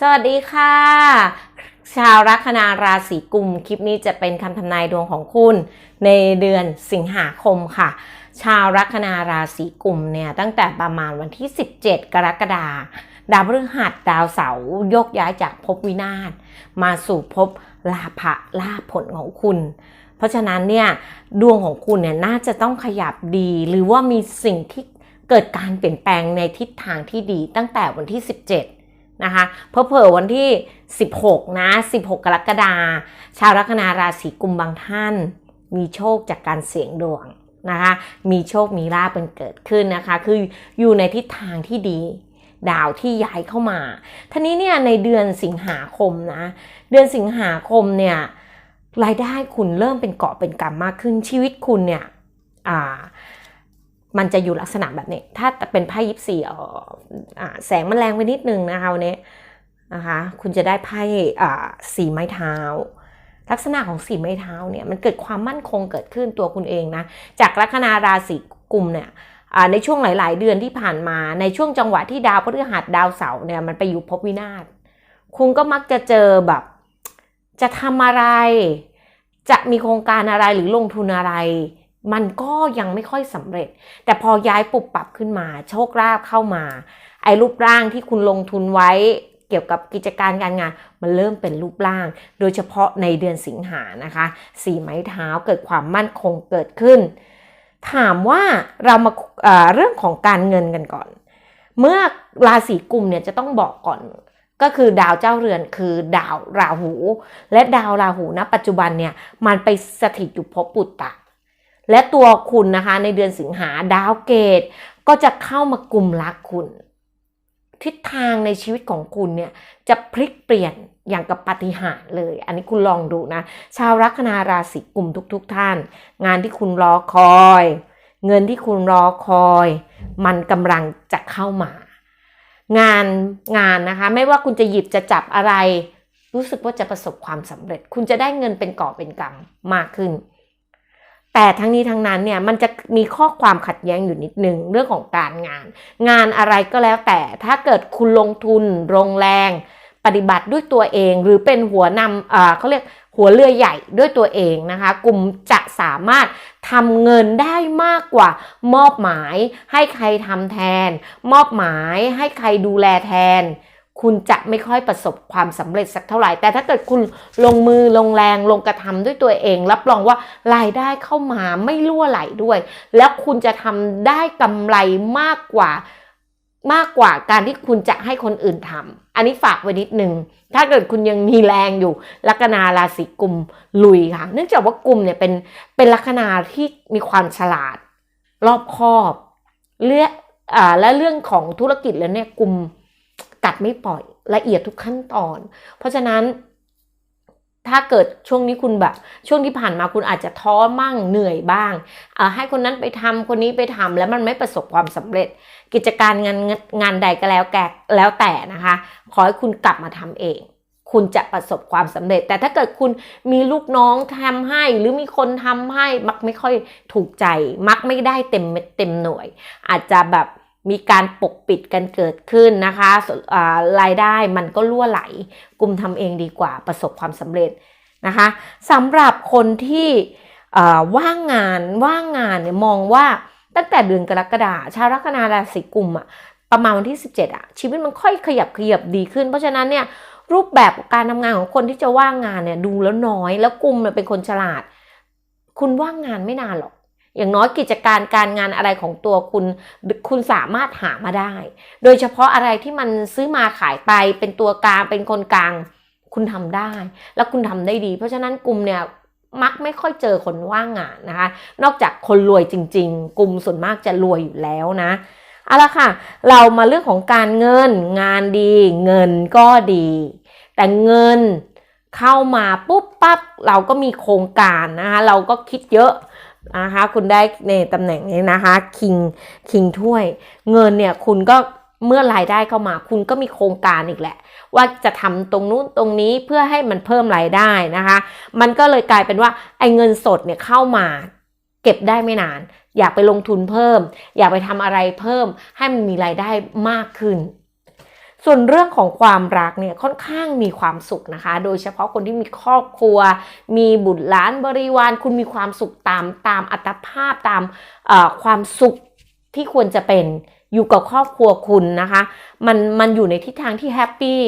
สวัสดีค่ะ ชาวลัคนาราศีกุมคลิปนี้จะเป็นคำทำนายดวงของคุณ ในเดือนสิงหาคมค่ะ ชาวลัคนาราศีกุมเนี่ยตั้งแต่ประมาณวันที่ 17 กรกฎาคมดาวพฤหัสดาวเสาร์ยกย้ายจากภพวินาศมาสู่ภพลาภะลาภผลของคุณ เพราะฉะนั้นเนี่ยดวงของคุณเนี่ยน่าจะต้องขยับดี หรือว่ามีสิ่งที่เกิดการเปลี่ยนแปลงในทิศทางที่ดีตั้งแต่วันที่ 17 นะคะเพอเพอวันที่ 16 นะ 16 กรกฎาคมชาวลัคนาราศีกุมบางท่าน มีโชคจากการเสี่ยงดวงนะคะ มีโชคมีลาภเป็นเกิดขึ้นนะคะ คืออยู่ในทิศทางที่ดีดาวที่ย้ายเข้ามาท่านี้เนี่ยในเดือนสิงหาคมนะ เดือนสิงหาคมเนี่ยรายได้คุณเริ่มเป็นเกาะเป็นกำมากขึ้นชีวิตคุณเนี่ยอ่า มันจะอยู่ลักษณะแบบนี้ ถ้าเป็นไพ่ยิปซีอ่าแสงมันแรงไปนิดนึงนะคะวันนี้นะคะคุณจะได้ไพ่อ่าสีไม้เท้า ลักษณะของสีไม้เท้าเนี่ยมันเกิดความมั่นคงเกิดขึ้นตัวคุณเองนะจากลัคนาราศีกุมเนี่ยในช่วงหลาย ๆ เดือนที่ผ่านมาในช่วงจังหวะที่ดาวพฤหัสดาวเสาร์เนี่ยมันไปอยู่ภพวินาศคุณก็มักจะเจอแบบ จะทำอะไร จะมีโครงการอะไรหรือลงทุนอะไร มันก็ยังไม่ค่อยสำเร็จ แต่พอย้ายปุบปรับขึ้นมา โชคลาภเข้ามา ไอ้รูปร่างที่คุณลงทุนไว้เกี่ยวกับกิจการการงาน มันเริ่มเป็นรูปร่าง โดยเฉพาะในเดือนสิงหานะคะสีไม้เท้าเกิดความมั่นคงเกิดขึ้น ถามว่าเรามาเอ่อเรื่องของการเงินกันก่อน เมื่อราศีกุมเนี่ยจะต้องบอกก่อนก็คือดาวเจ้าเรือนคือดาวราหู และดาวราหูณปัจจุบันเนี่ยมันไปสถิตอยู่ภพปุตตะ และตัวคุณนะคะในเดือนสิงหาดาวเกต ก็จะเข้ามากลุ่มรักคุณ ทิศทางในชีวิตของคุณเนี่ยจะพลิกเปลี่ยนอย่างกับปาฏิหาริย์เลย อันนี้คุณลองดูนะ ชาวลัคนาราศีกุมทุกๆทท่าน งานที่คุณรอคอย เงินที่คุณรอคอย มันกำลังจะเข้ามางานงานนะคะไม่ว่าคุณจะหยิบจะจับอะไร รู้สึกว่าจะประสบความสำเร็จ คุณจะได้เงินเป็นก่อเป็นกำมากขึ้น แต่ทั้งนี้ทั้งนั้นเนี่ยมันจะมีข้อความขัดแย้งอยู่นิดนึงเรื่องของการงาน งานอะไรก็แล้วแต่ถ้าเกิดคุณลงทุนลงแรงปฏิบัติด้วยตัวเอง หรือเป็นหัวนำเขาเรียกหัวเรือใหญ่ด้วยตัวเองนะคะ กลุ่มจะสามารถทำเงินได้มากกว่ามอบหมายให้ใครทำแทน มอบหมายให้ใครดูแลแทน คุณจะไม่ค่อยประสบความสำเร็จสักเท่าไหร่ แต่ถ้าเกิดคุณลงมือลงแรงลงกระทำด้วยตัวเอง รับรองว่ารายได้เข้ามาไม่ล่วไหลด้วย แล้วคุณจะทำได้กำไรมากกว่ามากกว่าการที่คุณจะให้คนอื่นทำอันนี้ฝากไว้นิดนึง ถ้าเกิดคุณยังมีแรงอยู่ ลัคนาราศีกุมลุยค่ะ เนื่องจากว่ากุมเนี่ยเป็นเป็นลัคนาที่มีความฉลาด รอบคอบเลือกอ่าและเรื่องของธุรกิจแล้วเนี่ยกุม กัดไม่ปล่อยละเอียดทุกขั้นตอน เพราะฉะนั้น ถ้าเกิดช่วงนี้คุณแบบ ช่วงที่ผ่านมาคุณอาจจะท้อมั่งเหนื่อยบ้างาให้คนนั้นไปทำคนนี้ไปทำแล้วมันไม่ประสบความสำเร็จ กิจการงานงานใดก็แล้วแกแล้วแต่นะคะ ขอให้คุณกลับมาทำเองคุณจะประสบความสำเร็จ แต่ถ้าเกิดคุณมีลูกน้องทำให้ หรือมีคนทำให้มักไม่ค่อยถูกใจ มักไม่ได้เต็มเม็ดเต็มหน่วย อาจจะแบบ มีการปกปิดกันเกิดขึ้นนะคะรายได้มันก็ล่วไหล กลุ่มทำเองดีกว่าประสบความสำเร็จนะคะสำหรับคนที่ว่างงานว่างงานเนี่ยมองว่าตั้งแต่เดือนกรกฎาชาวลัคนาราศีกุมอะประมาณวันที่ 17อะชีวิตมันค่อยขยับขยับดีขึ้น เพราะฉะนั้นเนี่ยรูปแบบการทำงานของคนที่จะว่างงานเนี่ยดูแล้วน้อย แล้วกลุ่มเป็นคนฉลาด คุณว่างงานไม่นานหรอก อย่างน้อยกิจการการงานอะไรของตัวคุณ คุณสามารถหามาได้ โดยเฉพาะอะไรที่มันซื้อมาขายไปเป็นตัวกลางเป็นคนกลาง คุณทำได้ แล้วคุณทำได้ดี เพราะฉะนั้นกลุ่มเนี่ยมักไม่ค่อยเจอคนว่างงานนะคะ นอกจากคนรวยจริง ๆ กลุ่มส่วนมากจะรวยอยู่แล้วนะเอาละค่ะ เรามาเรื่องของการเงินงานดี เงินก็ดี แต่เงินเข้ามาปุ๊บปั๊บเราก็มีโครงการนะคะเราก็คิดเยอะ นะคะคุณได้ในตำแหน่งนี้นะคะคิงคิงถ้วย เงินเนี่ยคุณก็เมื่อรายได้เข้ามา คุณก็มีโครงการอีกแหละ ว่าจะทำตรงนู้นตรงนี้เพื่อให้มันเพิ่มรายได้นะคะ มันก็เลยกลายเป็นว่าไอ้เงินสดเนี่ยเข้ามาเก็บได้ไม่นาน อยากไปลงทุนเพิ่ม อยากไปทำอะไรเพิ่ม ให้มันมีรายได้มากขึ้น ส่วนเรื่องของความรักเนี่ยค่อนข้างมีความสุขนะคะ โดยเฉพาะคนที่มีครอบครัว มีบุตรหลานบริวาร คุณมีความสุขตามตามอัตภาพตามความสุขที่ควรจะเป็นอยู่กับครอบครัวคุณนะคะ มันมันอยู่ในทิศทางที่แฮปปี้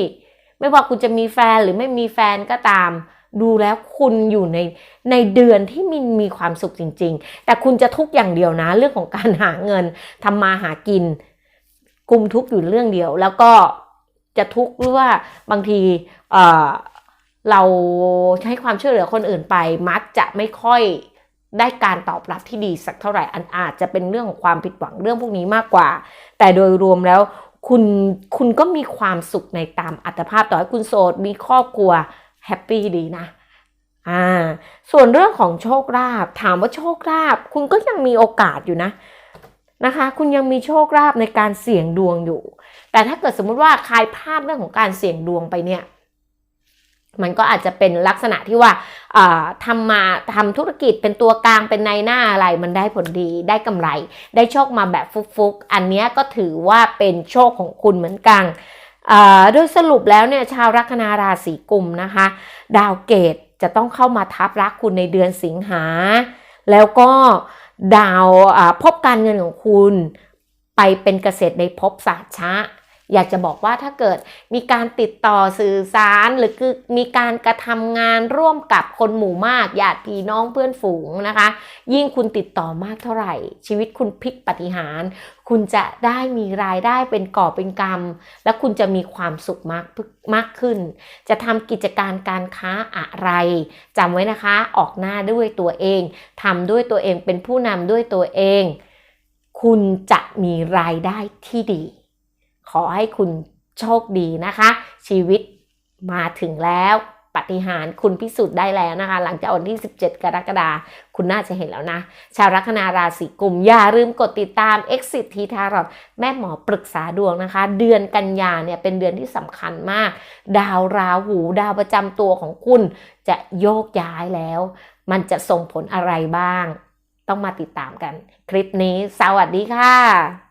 ไม่ว่าคุณจะมีแฟนหรือไม่มีแฟนก็ตาม ดูแล้วคุณอยู่ในในเดือนที่มีมีความสุขจริง ๆ แต่คุณจะทุกข์อย่างเดียวนะ เรื่องของการหาเงินทำมาหากินกลุ่มทุกข์อยู่เรื่องเดียวแล้วก็ จะทุกข์หรือว่าบางทีเอ่อเราให้ความช่วยเหลือคนอื่นไป มักจะไม่ค่อยได้การตอบรับที่ดีสักเท่าไหร่อันอาจจะเป็นเรื่องของความผิดหวังเรื่องพวกนี้มากกว่า แต่โดยรวมแล้วคุณคุณก็มีความสุขในตามอัตภาพต่อให้คุณโสดมีครอบครัวแฮปปี้ดีนะอ่าส่วนเรื่องของโชคลาภถามว่าโชคลาภคุณก็ยังมีโอกาสอยู่นะ นะคะ คุณยังมีโชคลาภในการเสี่ยงดวงอยู่ แต่ถ้าเกิดสมมุติว่าใครพลาดเรื่องของการเสี่ยงดวงไปเนี่ย มันก็อาจจะเป็นลักษณะที่ว่าอ่าทำมาทำธุรกิจเป็นตัวกลางเป็นในหน้าอะไร มันได้ผลดีได้กำไร ได้โชคมาแบบฟุกๆ อันนี้ก็ถือว่าเป็นโชคของคุณเหมือนกันโดยสรุปแล้วเนี่ยชาวลัคนาราศีกุมนะคะ ดาวเกตจะต้องเข้ามาทับรักคุณในเดือนสิงหา แล้วก็ ดาวพบการเงินของคุณ ไปเป็นเกษตรในภพศาสชะ อยากจะบอกว่าถ้าเกิดมีการติดต่อสื่อสารหรือคือมีการกระทำงานร่วมกับคนหมู่มากญาติพี่น้องเพื่อนฝูงนะคะ ยิ่งคุณติดต่อมากเท่าไหร่ ชีวิตคุณพลิกปฏิหาร คุณจะได้มีรายได้เป็นก่อเป็นกำและคุณจะมีความสุขมากมากขึ้น จะทำกิจการการค้าอะไรจำไว้นะคะออกหน้าด้วยตัวเองทำด้วยตัวเองเป็นผู้นำด้วยตัวเอง คุณจะมีรายได้ที่ดี ขอให้คุณโชคดีนะคะ ชีวิตมาถึงแล้วปฏิหารคุณพิสูจน์ได้แล้วนะคะ หลังจากวันที่ 17 กรกฎาคมคุณน่าจะเห็นแล้วนะ ชาวลัคนาราศีกุม อย่าลืมกดติดตาม Exit ทีทารอดแม่หมอปรึกษาดวงนะคะ เดือนกันยาเนี่ยเป็นเดือนที่สำคัญมาก ดาวราหูดาวประจำตัวของคุณจะโยกย้ายแล้ว มันจะส่งผลอะไรบ้าง ต้องมาติดตามกัน คลิปนี้ สวัสดีค่ะ